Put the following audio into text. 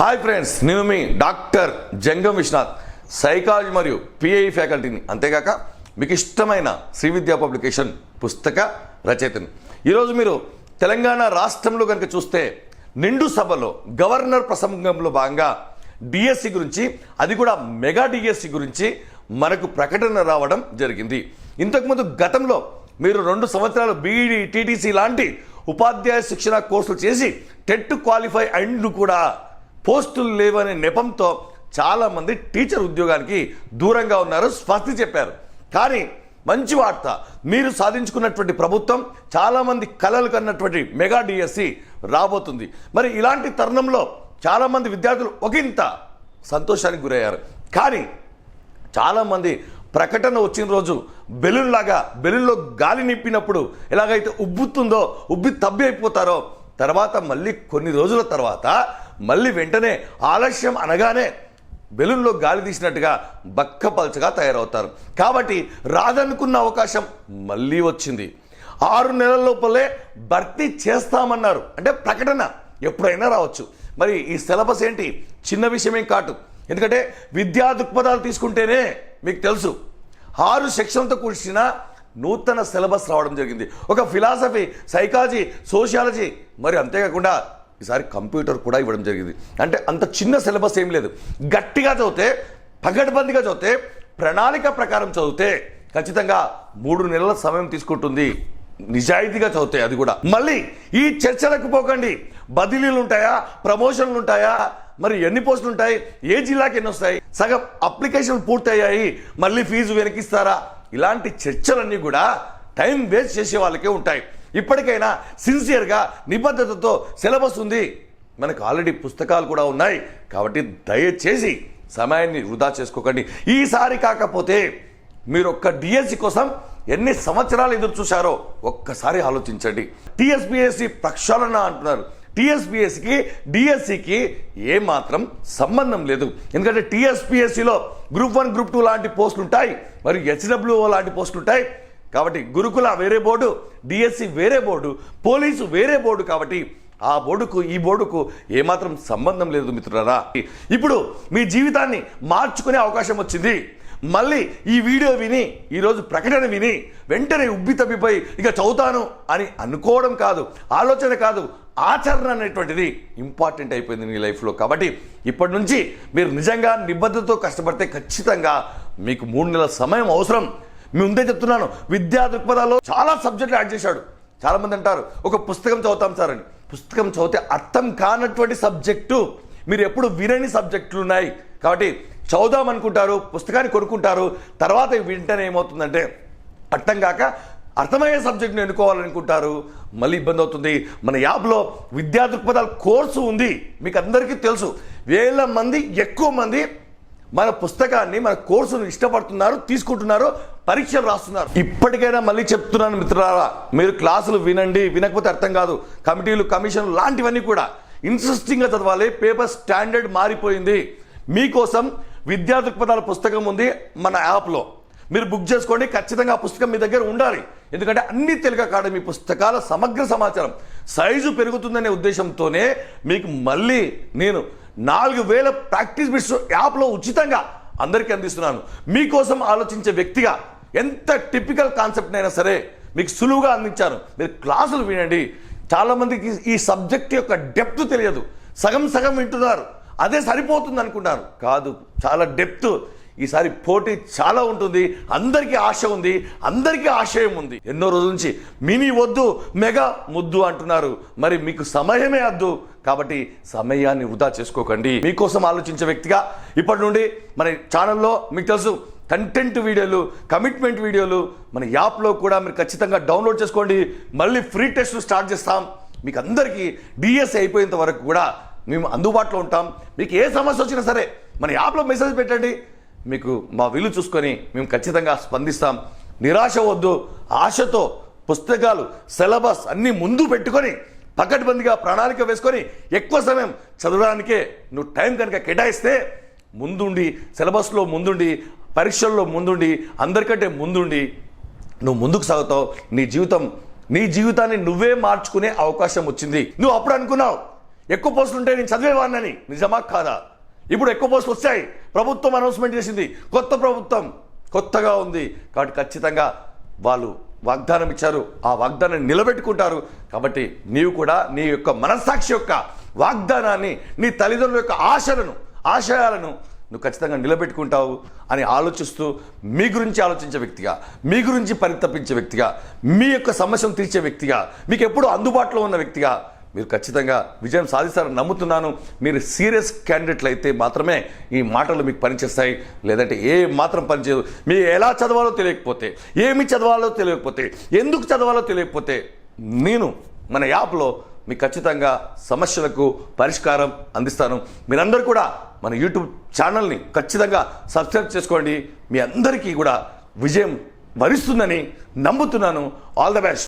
Hi friends నేను మీ doctor Jangam Vishwanath psychology మరియు పిఐ ఫ్యాకల్టీని. అంతేగాక మీకు ఇష్టమైన శ్రీ విద్యా పబ్లికేషన్ పుస్తక రచయితని. ఈరోజు మీరు తెలంగాణ రాష్ట్రంలో కనుక చూస్తే నిండు సభలో గవర్నర్ ప్రసంగంలో భాగంగా డిఎస్సి గురించి అది కూడా మెగా డిఎస్సి గురించి మనకు ప్రకటన రావడం జరిగింది. ఇంతకుముందు గతంలో మీరు రెండు సంవత్సరాలు బీఈడి టీటీసీ లాంటి ఉపాధ్యాయ శిక్షణ కోర్సులు చేసి టెట్ క్వాలిఫై అండ్ కూడా. పోస్టులు లేవనే నెపంతో చాలామంది టీచర్ ఉద్యోగానికి దూరంగా ఉన్నారు స్వస్తి చెప్పారు. కానీ మంచి వార్త మీరు సాధించుకున్నటువంటి ప్రభుత్వం చాలామంది కలలు కన్నటువంటి మెగా డిఎస్సి రాబోతుంది. మరి ఇలాంటి తరుణంలో చాలామంది విద్యార్థులు ఒకంత సంతోషానికి గురయ్యారు. కానీ చాలామంది ప్రకటన వచ్చిన రోజు బెలూన్లాగా బెలూన్లో గాలి నింపినప్పుడు ఎలాగైతే ఉబ్బుతుందో ఉబ్బి తబ్బి అయిపోతారో తర్వాత మళ్ళీ కొన్ని రోజుల తర్వాత మళ్ళీ వెంటనే ఆలస్యం అనగానే బెలూన్లో గాలి తీసినట్టుగా బక్కపల్చగా తయారవుతారు. కాబట్టి రాదనుకున్న అవకాశం మళ్ళీ వచ్చింది. ఆరు నెలల లోపలే భర్తీ చేస్తామన్నారు. అంటే ప్రకటన ఎప్పుడైనా రావచ్చు. మరి ఈ సిలబస్ ఏంటి? చిన్న విషయమేం కాటు ఎందుకంటే విద్యా దృక్పథాలు తీసుకుంటేనే మీకు తెలుసు. ఆరు సెక్షన్తో కూర్చిన నూతన సిలబస్ రావడం జరిగింది. ఒక ఫిలాసఫీ సైకాలజీ సోషియాలజీ మరి అంతేకాకుండా ఈసారి కంప్యూటర్ కూడా ఇవ్వడం జరిగింది. అంటే అంత చిన్న సిలబస్ ఏం లేదు. గట్టిగా చదివితే పగడబందిగా చదివితే ప్రణాళిక ప్రకారం చదివితే ఖచ్చితంగా మూడు నెలల సమయం తీసుకుంటుంది. నిజాయితీగా చదివితే అది కూడా. మళ్ళీ ఈ చర్చలకు పోకండి. బదిలీలు ఉంటాయా? ప్రమోషన్లు ఉంటాయా? మరి ఎన్ని పోస్టులు ఉంటాయి? ఏ జిల్లాకి ఎన్ని వస్తాయి? సగం అప్లికేషన్లు పూర్తయ్యాయి. మళ్ళీ ఫీజు వెనకిస్తారా ఇలాంటి చర్చలన్నీ కూడా టైం వేస్ట్ చేసే వాళ్ళకే ఉంటాయి. ఇప్పటికైనా సిన్సియర్గా నిబద్ధతతో సిలబస్ ఉంది. మనకు ఆల్రెడీ పుస్తకాలు కూడా ఉన్నాయి. కాబట్టి దయచేసి సమయాన్ని వృధా చేసుకోకండి. ఈసారి కాకపోతే మీరు ఒక్క డిఎస్సి కోసం ఎన్ని సంవత్సరాలు ఎదురు చూశారో ఒక్కసారి ఆలోచించండి. టిఎస్పిఎస్సి ప్రక్షాళన అంటున్నారు. టిఎస్పిఎస్సికి డిఎస్సికి ఏమాత్రం సంబంధం లేదు. ఎందుకంటే టిఎస్పిఎస్సిలో గ్రూప్ వన్ గ్రూప్ టూ లాంటి పోస్టులు ఉంటాయి మరియు హెచ్డబ్ల్యూఓ లాంటి పోస్టులు ఉంటాయి కాబట్టి గురుకుల వేరే బోర్డు డిఎస్సి వేరే బోర్డు పోలీసు వేరే బోర్డు కాబట్టి ఆ బోర్డుకు ఈ బోర్డుకు ఏమాత్రం సంబంధం లేదు మిత్రులారా. ఇప్పుడు మీ జీవితాన్ని మార్చుకునే అవకాశం వచ్చింది. మళ్ళీ ఈ వీడియో విని ఈరోజు ప్రకటన విని వెంటనే ఉబ్బి తప్పిపోయి ఇక చదువుతాను అని అనుకోవడం కాదు ఆలోచన కాదు ఆచరణ అనేటువంటిది ఇంపార్టెంట్ అయిపోయింది మీ లైఫ్లో. కాబట్టి ఇప్పటి నుంచి మీరు నిజంగా నిబద్ధతతో కష్టపడితే ఖచ్చితంగా మీకు మూడు నెలల సమయం అవసరం. మీ ముందే చెప్తున్నాను. విద్యా దృక్పథాల్లో చాలా సబ్జెక్టులు యాడ్ చేశాడు. చాలామంది అంటారు ఒక పుస్తకం చదువుతాం సార్ అని. పుస్తకం చదివితే అర్థం కానటువంటి సబ్జెక్టు. మీరు ఎప్పుడు వినని సబ్జెక్టులు ఉన్నాయి. కాబట్టి చదువుదాం అనుకుంటారు పుస్తకాన్ని కొనుక్కుంటారు. తర్వాత వింటనే ఏమవుతుందంటే అర్థం కాక అర్థమయ్యే సబ్జెక్ట్ని ఎన్నుకోవాలనుకుంటారు. మళ్ళీ ఇబ్బంది అవుతుంది. మన యాప్లో విద్యా దృక్పథాల కోర్సు ఉంది. మీకు అందరికీ తెలుసు. వేల మంది ఎక్కువ మంది మన పుస్తకాన్ని మన కోర్సును ఇష్టపడుతున్నారు తీసుకుంటున్నారు పరీక్షలు రాస్తున్నారు. ఇప్పటికైనా మళ్ళీ చెప్తున్నాను మిత్రులారా మీరు క్లాసులు వినండి వినకపోతే అర్థం కాదు. కమిటీలు కమిషన్లు లాంటివన్నీ కూడా ఇంట్రెస్టింగ్గా చదవాలి పేపర్ స్టాండర్డ్ మారిపోయింది. మీకోసం విద్యా దృక్పథాల పుస్తకం ఉంది మన యాప్లో. మీరు బుక్ చేసుకోండి ఖచ్చితంగా ఆ పుస్తకం మీ దగ్గర ఉండాలి. ఎందుకంటే అన్ని తెలుగు అకాడమీ పుస్తకాల సమగ్ర సమాచారం సైజు పెరుగుతుందనే ఉద్దేశంతోనే మీకు మళ్ళీ నేను నాలుగు వేల ప్రాక్టీస్ బిట్స్ యాప్లో ఉచితంగా అందరికీ అందిస్తున్నాను. మీకోసం ఆలోచించే వ్యక్తిగా ఎంత టిపికల్ కాన్సెప్ట్ అయినా సరే మీకు సులువుగా అందించాను. మీరు క్లాసులు వినండి. చాలామందికి ఈ సబ్జెక్ట్ యొక్క డెప్త్ తెలియదు. సగం సగం వింటున్నారు. అదే సరిపోతుంది అనుకున్నారు కాదు చాలా డెప్త్. ఈసారి పోటీ చాలా ఉంటుంది. అందరికీ ఆశ ఉంది. అందరికీ ఆశయం ఉంది. ఎన్నో రోజుల నుంచి మినీ వద్దు మెగా ముద్దు అంటున్నారు. మరి మీకు సమయమే వద్దు. కాబట్టి సమయాన్ని వృధా చేసుకోకండి. మీకోసం ఆలోచించే వ్యక్తిగా ఇప్పటి నుండి మన ఛానల్లో మీకు తెలుసు కంటెంట్ వీడియోలు కమిట్మెంట్ వీడియోలు మన యాప్లో కూడా మీరు ఖచ్చితంగా డౌన్లోడ్ చేసుకోండి. మళ్ళీ ఫ్రీ టెస్ట్ స్టార్ట్ చేస్తాం. మీకు అందరికీ డిఎస్ అయిపోయేంత వరకు కూడా మేము అందుబాటులో ఉంటాం. మీకు ఏ సమస్య వచ్చినా సరే మన యాప్లో మెసేజ్ పెట్టండి. మీకు మా విలువ చూసుకొని మేము ఖచ్చితంగా స్పందిస్తాం. నిరాశ వద్దు. ఆశతో పుస్తకాలు సిలబస్ అన్నీ ముందు పెట్టుకొని పకడ్బందీగా ప్రణాళిక వేసుకొని ఎక్కువ సమయం చదవడానికే నువ్వు టైం కనుక కేటాయిస్తే ముందుండి సిలబస్లో ముందుండి పరీక్షల్లో ముందుండి అందరికంటే ముందుండి నువ్వు ముందుకు సాగుతావు. నీ జీవితం నీ జీవితాన్ని నువ్వే మార్చుకునే అవకాశం వచ్చింది. నువ్వు అప్పుడు అనుకున్నావు ఎక్కువ పోస్టులు ఉంటే నేను చదివేవాడినని. నిజమా కాదా? ఇప్పుడు ఎక్కువ పోస్టులు వచ్చాయి. ప్రభుత్వం అనౌన్స్మెంట్ చేసింది. కొత్త ప్రభుత్వం కొత్తగా ఉంది. కాబట్టి ఖచ్చితంగా వాళ్ళు వాగ్దానం ఇచ్చారు ఆ వాగ్దానాన్ని నిలబెట్టుకుంటారు. కాబట్టి నీవు కూడా నీ యొక్క మనస్సాక్షి యొక్క వాగ్దానాన్ని నీ తల్లిదండ్రుల యొక్క ఆశలను ఆశయాలను నువ్వు ఖచ్చితంగా నిలబెట్టుకుంటావు అని ఆలోచిస్తూ మీ గురించి ఆలోచించే వ్యక్తిగా మీ గురించి పరితపించే వ్యక్తిగా మీ యొక్క సమస్యను తీర్చే వ్యక్తిగా మీకు ఎప్పుడూ అందుబాటులో ఉన్న వ్యక్తిగా మీరు ఖచ్చితంగా విజయం సాధిస్తారని నమ్ముతున్నాను. మీరు సీరియస్ క్యాండిడేట్లు అయితే మాత్రమే ఈ మాటలు మీకు పనిచేస్తాయి. లేదంటే ఏ మాత్రం పనిచేయదు. మీరు ఎలా చదవాలో తెలియకపోతే ఏమి చదవాలో తెలియకపోతే ఎందుకు చదవాలో తెలియకపోతే నేను మన యాప్లో మీకు ఖచ్చితంగా సమస్యలకు పరిష్కారం అందిస్తాను. మీరందరూ కూడా మన యూట్యూబ్ ఛానల్ని ఖచ్చితంగా సబ్స్క్రైబ్ చేసుకోండి. మీ అందరికీ కూడా విజయం వరిస్తుందని నమ్ముతున్నాను. All the best